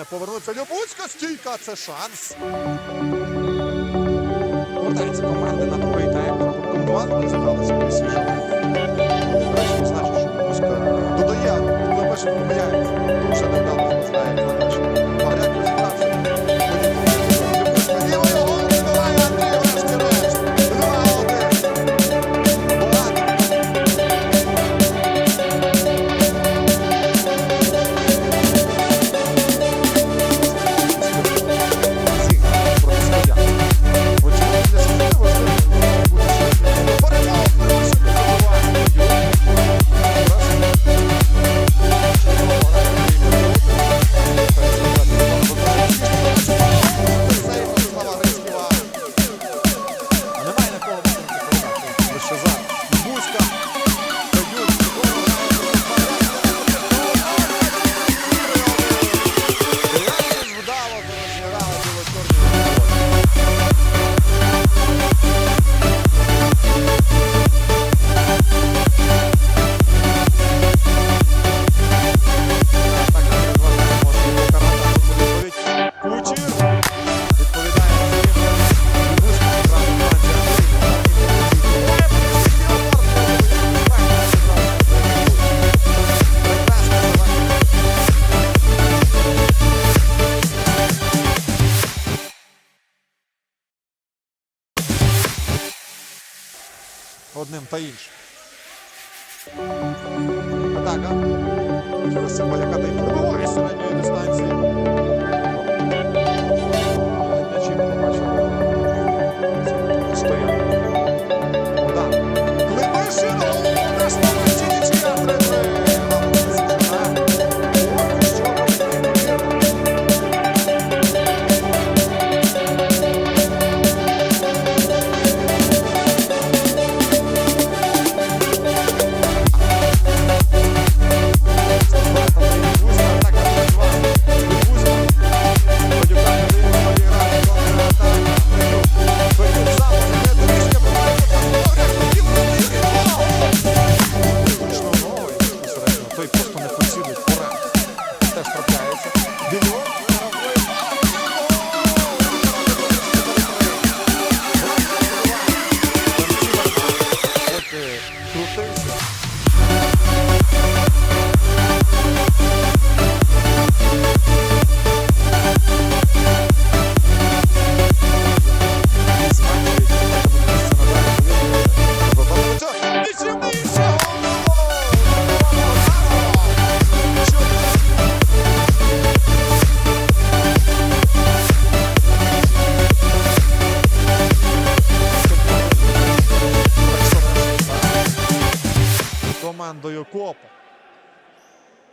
не повернуться. Любуцька стійка, це шанс. Повертається команди на другий тайм. Рахунком 2 вони значить, що Любуцька додає, перше помиляється. Одним та іншим. Атака. Через це Поляка та й пробиває. цілий порад теж трапляється. Дільон da Eurocopa.